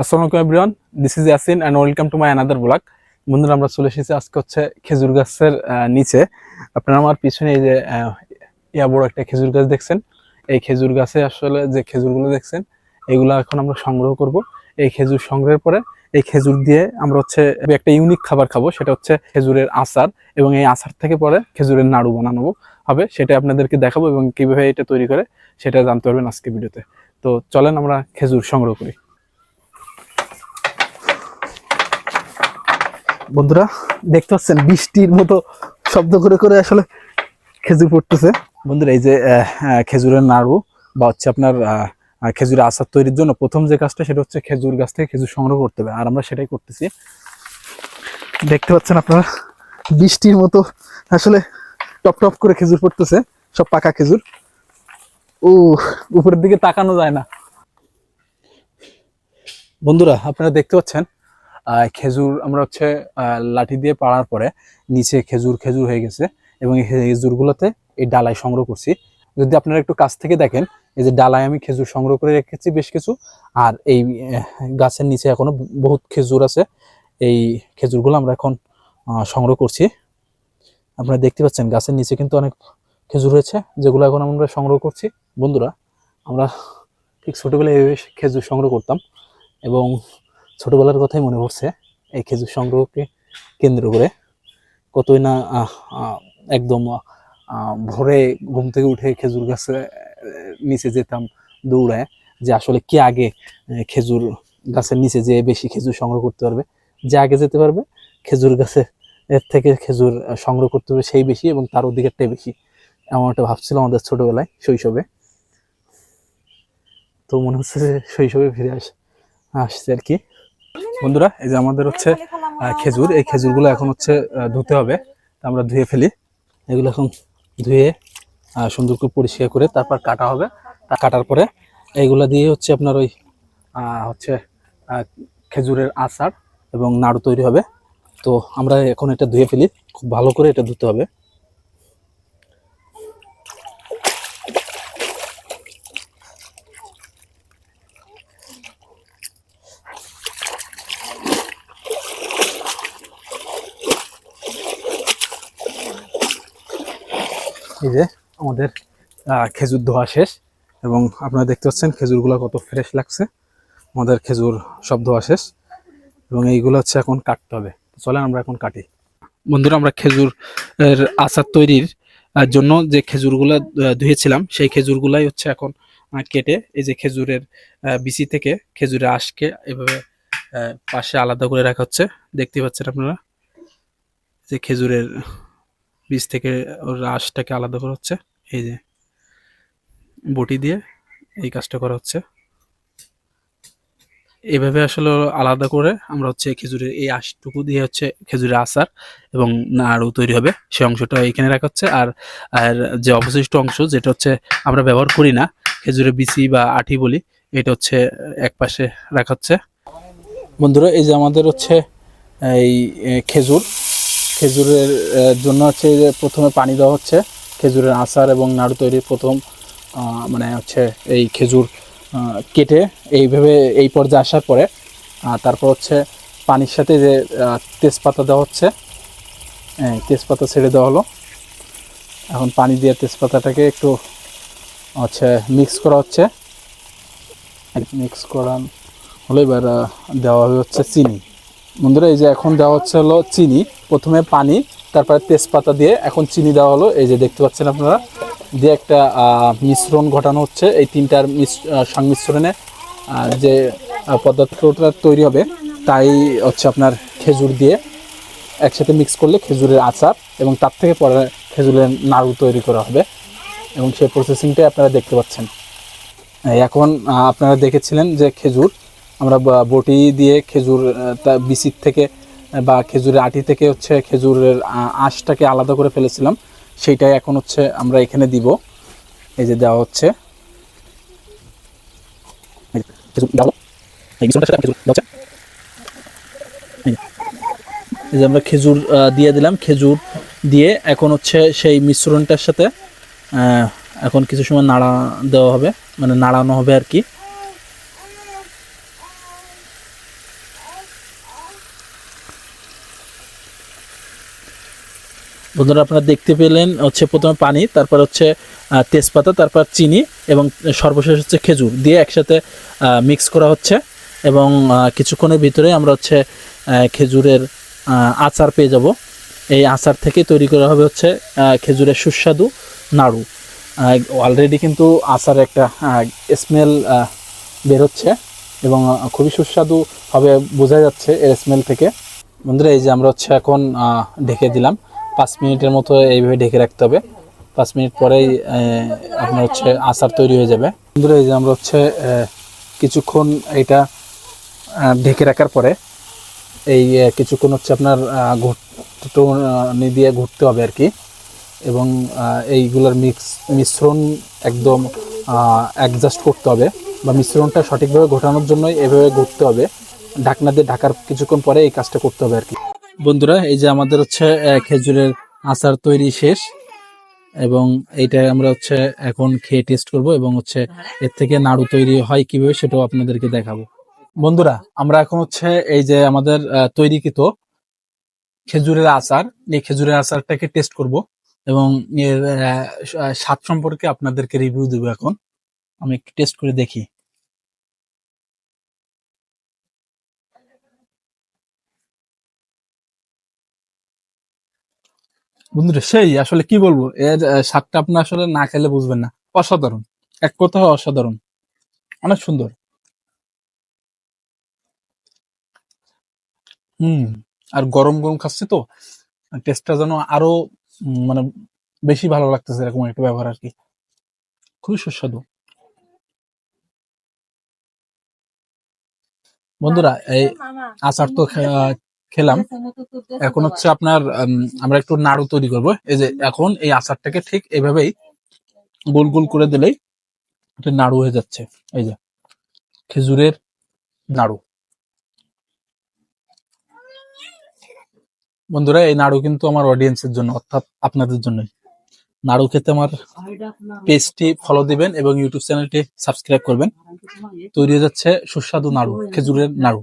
আসসালামু everyone this is Yasin and welcome to my another blog বন্ধুরা, আমরা চলে এসেছি আজকে হচ্ছে খেজুর গাছের নিচে। আপনারা আমার পিছনে এই যে ইয়া বড় একটা খেজুর গাছ দেখছেন? এই খেজুর গাছে আসলে যে খেজুরগুলো দেখছেন, এগুলো এখন আমরা সংগ্রহ করব। এই খেজুর সংগ্রহের পরে এই খেজুর দিয়ে আমরা হচ্ছে একটা ইউনিক খাবার খাব, সেটা হচ্ছে খেজুরের আচার। এবং এই আচার থেকে পরে খেজুরের নাড়ু বানানো হবে সেটা আপনাদেরকে দেখাবো এবং কীভাবে এটা তৈরি করে, সেটা জানতে পারবেন আজকে ভিডিওতে। তো চলেন আমরা খেজুর সংগ্রহ করি। বন্ধুরা, দেখতে পাচ্ছেন বৃষ্টির মতো শব্দ করে করে আসলে খেজুর পড়তেছে। বন্ধুরা, এই যে খেজুরের নাড়ু বা হচ্ছে আপনার খেজুরের আচার তৈরির জন্য প্রথম যে কাজটা সেটা হচ্ছে খেজুর গাছ থেকে খেজুর সংগ্রহ করতে হবে। আর আমরা সেটাই করতেছি। দেখতে পাচ্ছেন আপনারা, বৃষ্টির মতো আসলে টপ টপ করে খেজুর পড়তেছে, সব পাকা খেজুর। ও উপরের দিকে তাকানো যায় না। বন্ধুরা, আপনারা দেখতে পাচ্ছেন খেজুর আমরা হচ্ছে লাঠি দিয়ে পাড়ার পরে নিচে খেজুর খেজুর হয়ে গেছে এবং এই খেজুরগুলোতে এই ডালায় সংগ্রহ করছি। যদি আপনারা একটু কাছ থেকে দেখেন, এই যে ডালায় আমি খেজুর সংগ্রহ করে রেখেছি বেশ কিছু, আর এই গাছের নিচে এখনও বহুত খেজুর আছে, এই খেজুরগুলো আমরা এখন সংগ্রহ করছি। আপনারা দেখতে পাচ্ছেন, গাছের নিচে কিন্তু অনেক খেজুর হয়েছে, যেগুলো এখন আমরা সংগ্রহ করছি। বন্ধুরা, আমরা ঠিক ছোটোবেলায় এইভাবে খেজুর সংগ্রহ করতাম এবং ছোটবেলার কথাই মনে পড়ছে, এই খেজুর সংগ্রহকে কেন্দ্র করে। কতই না একদম ভোরে ঘুম থেকে উঠে খেজুর গাছে নিচে যেতাম দৌড়ায় যে আসলে কে আগে খেজুর গাছের নিচে যে বেশি খেজুর সংগ্রহ করতে পারবে? যে আগে যেতে পারবে, খেজুর গাছে এর থেকে খেজুর সংগ্রহ করতে হবে সেই বেশি এবং তার অধিকারটাই বেশি। এমন একটা ভাবছিল আমাদের ছোটবেলায়, শৈশবে। তো মনে হচ্ছে যে শৈশবে ফিরে আস, আসছে আর কি। বন্ধুরা, এই যে আমাদের হচ্ছে খেজুর, এই খেজুরগুলো এখন হচ্ছে ধুতে হবে। আমরা ধুয়ে ফেলি। এগুলো এখন ধুয়ে সুন্দর করে পরিষ্কার করে তারপর কাটা হবে। কাটার পরে এইগুলা দিয়ে হচ্ছে আপনার ওই হচ্ছে খেজুরের আচার এবং নাড়ু তৈরি হবে। তো আমরা এখন এটা ধুয়ে ফেলি। খুব ভালো করে এটা ধুতে হবে। এই যে আমাদের খেজুর ধোয়া শেষ এবং আপনারা দেখতে পাচ্ছেন খেজুরগুলো কত ফ্রেশ লাগছে। আমাদের খেজুর সব ধোয়া শেষ এবং এইগুলো হচ্ছে এখন কাটতে হবে। চলেন আমরা এখন কাটি। বন্ধুরা, আমরা খেজুর আচার তৈরির জন্য যে খেজুরগুলো ধুয়েছিলাম, সেই খেজুরগুলাই হচ্ছে এখন কেটে এই যে খেজুরের বিচি থেকে খেজুরের আঁশকে এভাবে পাশে আলাদা করে রাখা হচ্ছে। দেখতে পাচ্ছেন আপনারা? যে খেজুরের বীজ থেকে ওর আঁশটাকে আলাদা করা হচ্ছে। এই যে বটি দিয়ে এই কাজটা করা হচ্ছে। এভাবে আসলে আলাদা করে আমরা হচ্ছে খেজুরের এই আঁশটুকু দিয়ে হচ্ছে খেজুরের আচার এবং নাড়ু তৈরি হবে। সেই অংশটা এখানে রাখা হচ্ছে। আর আর যে অবশিষ্ট অংশ যেটা হচ্ছে আমরা ব্যবহার করি না, খেজুরের বিচি বা আঠি বলি, এটা হচ্ছে এক পাশে রাখা হচ্ছে। বন্ধুরা, এই যে আমাদের হচ্ছে এই খেজুর খেজুরের জন্য হচ্ছে যে প্রথমে পানি দেওয়া হচ্ছে, খেজুরের আচার এবং নাড়ু তৈরির প্রথম মানে হচ্ছে এই খেজুর কেটে এইভাবে এই পর্যায়ে আসার পরে তারপর হচ্ছে পানির সাথে যে তেজপাতা দেওয়া হচ্ছে তেজপাতা ছেড়ে দেওয়া হলো। এখন পানি দিয়ে তেজপাতাটাকে একটু হচ্ছে মিক্স করা হচ্ছে। মিক্স করা হলো, এবার দেওয়া হবে হচ্ছে চিনি। বন্ধুরা, এই যে এখন দেওয়া হচ্ছে হলো চিনি, প্রথমে পানি, তারপরে তেজপাতা দিয়ে এখন চিনি দেওয়া হলো। এই যে দেখতে পাচ্ছেন আপনারা, দিয়ে একটা মিশ্রণ ঘটানো হচ্ছে। এই তিনটার মিশ- সংমিশ্রণে যে পদার্থটা তৈরি হবে, তাই হচ্ছে আপনার খেজুর দিয়ে একসাথে মিক্স করলে খেজুরের আচার এবং তার থেকে পরে খেজুরের নাড়ু তৈরি করা হবে। এবং সেই প্রসেসিংটাই আপনারা দেখতে পাচ্ছেন। এখন আপনারা দেখেছিলেন যে খেজুর আমরা বটি দিয়ে খেজুর বিচির থেকে, বা খেজুরের আটি থেকে হচ্ছে খেজুরের আঁশটাকে আলাদা করে ফেলেছিলাম। সেইটাই এখন হচ্ছে আমরা এখানে দিব। এই যে দেওয়া হচ্ছে। এই যে আমরা খেজুর দিয়ে দিলাম। খেজুর দিয়ে এখন হচ্ছে সেই মিশ্রণটার সাথে এখন কিছু সময় নাড়া দেওয়া হবে। মানে নাড়ানো হবে আর কি। বন্ধুরা আপনারা দেখতে পেলেন হচ্ছে প্রথমে পানি, তারপর হচ্ছে তেজপাতা, তারপর চিনি এবং সর্বশেষ হচ্ছে খেজুর দিয়ে একসাথে মিক্স করা হচ্ছে এবং কিছুক্ষণের ভিতরে আমরা হচ্ছে খেজুরের আচার পেয়ে যাব। এই আচার থেকে তৈরি করা হবে হচ্ছে খেজুরের সুস্বাদু নাড়ু। অলরেডি কিন্তু আচার একটা স্মেল বের হচ্ছে এবং খুবই সুস্বাদু হবে, বোঝা যাচ্ছে এর স্মেল থেকে। বন্ধুরা, এই যে আমরা হচ্ছে এখন ঢেকে দিলাম। পাঁচ মিনিটের মতো এইভাবে ঢেকে রাখতে হবে। পাঁচ মিনিট পরেই আপনার হচ্ছে আচার তৈরি হয়ে যাবে। বন্ধুরা, এই যে আমরা হচ্ছে কিছুক্ষণ এটা ঢেকে রাখার পরে এই কিছুক্ষণ হচ্ছে আপনার ঘুরটুনি দিয়ে ঘুরতে হবে আর কি। এবং এইগুলোর মিক্স, মিশ্রণ একদম অ্যাডজাস্ট করতে হবে বা মিশ্রণটা সঠিকভাবে ঘটানোর জন্যই এভাবে ঘুরতে হবে। ঢাকনা দিয়ে ঢাকার কিছুক্ষণ পরে এই কাজটা করতে হবে আর কি। বন্ধুরা, এই যে আমাদের হচ্ছে খেজুরের আচার তৈরি শেষ। এবং এইটা আমরা হচ্ছে এখন খেয়ে টেস্ট করব এবং হচ্ছে এর থেকে নাড়ু তৈরি হয় কীভাবে সেটাও আপনাদেরকে দেখাবো। বন্ধুরা, আমরা এখন হচ্ছে এই যে আমাদের তৈরিকৃত খেজুরের আচার। এই খেজুরের আচারটাকে টেস্ট করব এবং এর স্বাদ সম্পর্কে আপনাদেরকে রিভিউ দেবো এখন। আমি টেস্ট করে দেখি। বন্ধুরা সেই আসলে কি বলব? এর স্বাদটা আপনি আসলে না খেলে বুঝবেন না। অসাধারণ। এক কথা অসাধারণ। অনেক সুন্দর। হুম আর গরম গরম খাচ্ছে তো। টেস্টটা যেন আরও মানে বেশি ভালো লাগতেছে এরকম একটা ব্যবহার আর কি। খুবই সুস্বাদু। বন্ধুরা এই আচার তো খেলাম। এখন হচ্ছে আপনার আমরা একটু নাড়ু তৈরি করব। এই যে এখন এই আচারটাকে ঠিক এভাবেই গোল গোল করে দিলেই এটা নাড়ু হয়ে যাচ্ছে। এই যে খেজুরের নাড়ু। বন্ধুরা এই নাড়ু কিন্তু আমার অডিয়েন্সের জন্য অর্থাৎ আপনাদের জন্যই। নাড়ু খেতে আমার পেজটি ফলো দিবেন এবং ইউটিউব চ্যানেলটি সাবস্ক্রাইব করবেন। তৈরি হয়ে যাচ্ছে সুস্বাদু নাড়ু খেজুরের নাড়ু।